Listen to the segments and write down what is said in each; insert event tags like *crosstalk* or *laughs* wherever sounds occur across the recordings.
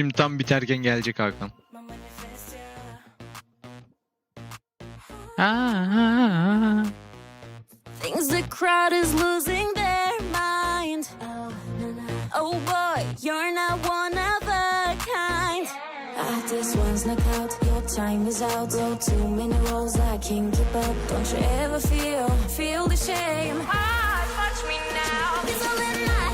Şimdi tam biterken gelecek Hakan. Ha, ha, ha. Thinks the crowd is losing their mind. Oh boy, you're not one of a kind. Ah, this one's knockout, your time is out. Roll too many rolls, I can't keep up. Don't you ever feel, feel the shame? Ah, watch me now. It's all in my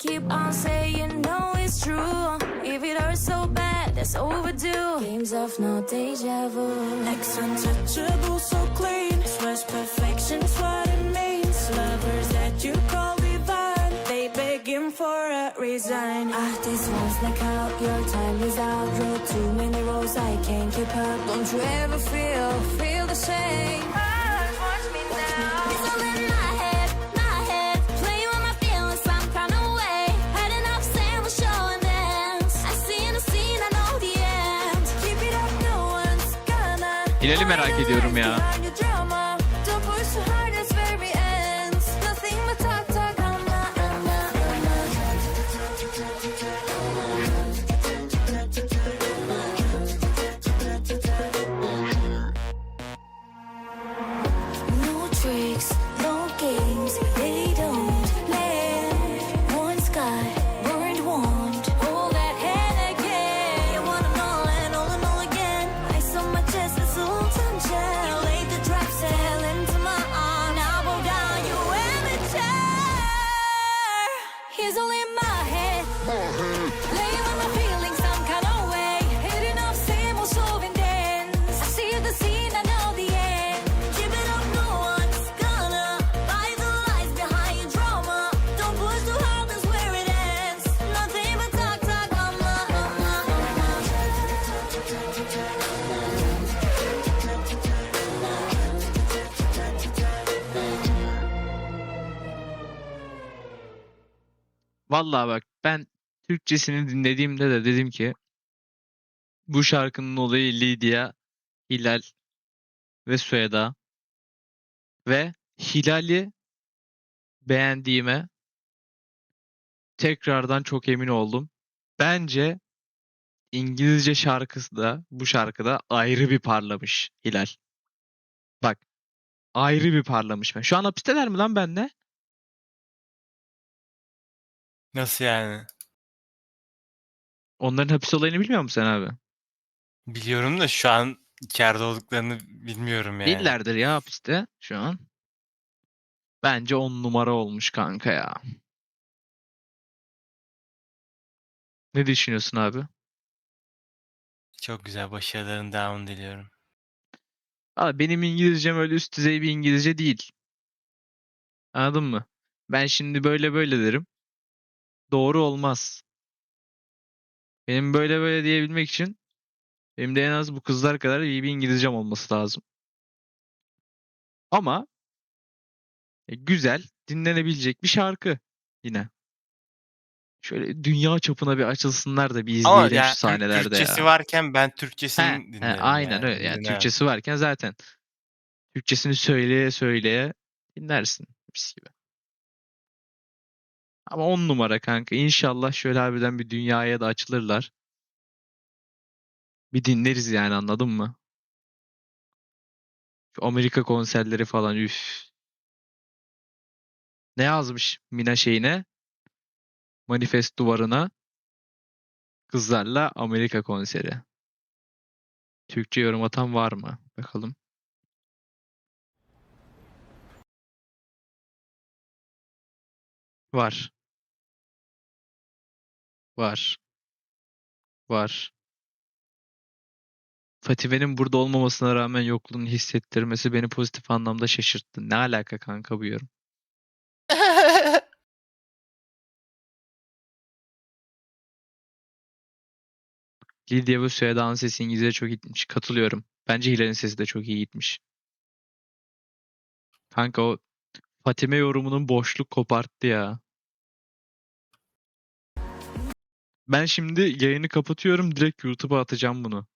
keep on saying no, it's true. If it hurts so bad, that's overdue. Games of no deja vu. Ex untouchable, so clean. Swears perfection's what it means. Lovers that you call divine, they begging for a resign. Ah, this one's knockout, your time is out. Roll too many rolls, I can't keep up. Don't you ever feel, feel the same? Hilal'i merak ediyorum ya. Vallahi bak ben Türkçesini dinlediğimde de dedim ki bu şarkının olayı Lidya, Hilal ve Süheda ve Hilal'i beğendiğime tekrardan çok emin oldum. Bence İngilizce şarkısı da bu şarkıda ayrı bir parlamış Hilal. Bak ayrı bir parlamış. Şu an hapisteler mi lan benle? Nasıl yani? Onların hapis olayını bilmiyor musun sen abi? Biliyorum da şu an içeride olduklarını bilmiyorum yani. Değillerdir ya hapiste şu an. Bence on numara olmuş kanka ya. Ne düşünüyorsun abi? Çok güzel. Başarıların devamını diliyorum. Abi benim İngilizcem öyle üst düzey bir İngilizce değil. Anladın mı? Ben şimdi böyle böyle derim. Doğru olmaz. Benim böyle böyle diyebilmek için benim de en az bu kızlar kadar iyi bir İngilizcem olması lazım. Ama e, güzel, dinlenebilecek bir şarkı yine. Şöyle dünya çapına bir açılsınlar da bir Ama izleyelim yani şu sahnelerde Türkçesi ya. varken ben Türkçesini He, he, dinlerim aynen yani. öyle. Yani. Türkçesi varken zaten Türkçesini söyleye söyleye dinlersin mis gibi. Ama on numara kanka. İnşallah şöyle harbiden bir dünyaya da açılırlar. Bir dinleriz yani anladın mı? Amerika konserleri falan üf. Ne yazmış Mina şeyine? Manifest duvarına. Kızlarla Amerika konseri. Türkçe yorum atan var mı? Bakalım. Var. Var. Var. Fative'nin burada olmamasına rağmen yokluğunu hissettirmesi beni pozitif anlamda şaşırttı. Ne alaka kanka bu yorum? *laughs* Lydia ve Süheyda'nın sesi İngilizce çok gitmiş. Katılıyorum. Bence Hilal'in sesi de çok iyi gitmiş. Kanka o Fatime yorumunun boşluk koparttı ya. Ben şimdi yayını kapatıyorum. Direkt YouTube'a atacağım bunu.